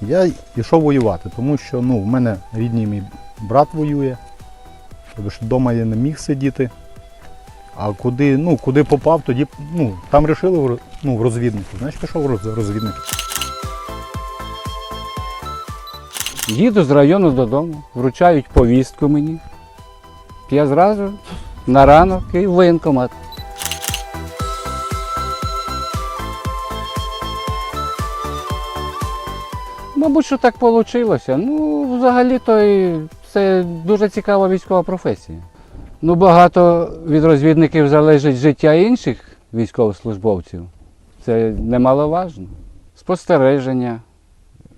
Я йшов воювати, тому що ну, в мене рідний мій брат воює. Тобто ж вдома я не міг сидіти. А куди, ну, куди попав, тоді ну, там вирішили ну, в розвіднику. Значить, пішов в розвідник. Їду з району додому, вручають повістку мені. Я зразу на ранок і в воєнкомат. Мабуть, що так вийшло. Ну, взагалі-то це дуже цікава військова професія. Ну, багато від розвідників залежить життя інших військовослужбовців. Це немаловажно. Спостереження,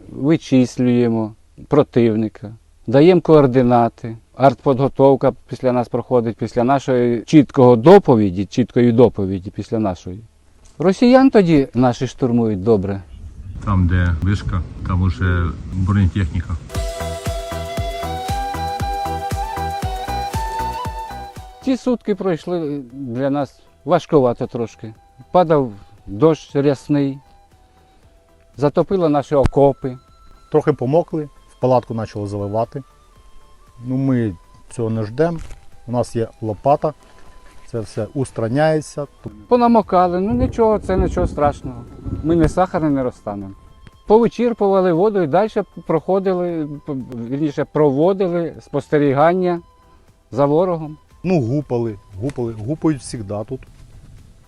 вичислюємо противника, даємо координати. Артподготовка після нас проходить, після нашої чіткого доповіді, чіткої доповіді після нашої. Росіян тоді наші штурмують добре. Там, де вишка, там уже бронетехніка. Ці сутки пройшли для нас важкувато трошки. Падав дощ рясний, затопило наші окопи. Трохи помокли, в палатку почало заливати. Ну, ми цього не ждемо. У нас є лопата, це все устраняється. Понамокали, ну нічого, це нічого страшного. Ми не сахар не розтанемо. Повичірпували воду і далі проходили, вірніше, проводили спостерігання за ворогом. Ну, гупали, гупали, гупають завжди тут.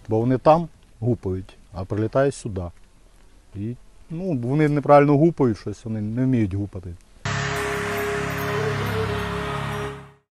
Бо вони там гупають, а прилітають сюди. І ну, вони неправильно гупають щось, вони не вміють гупати.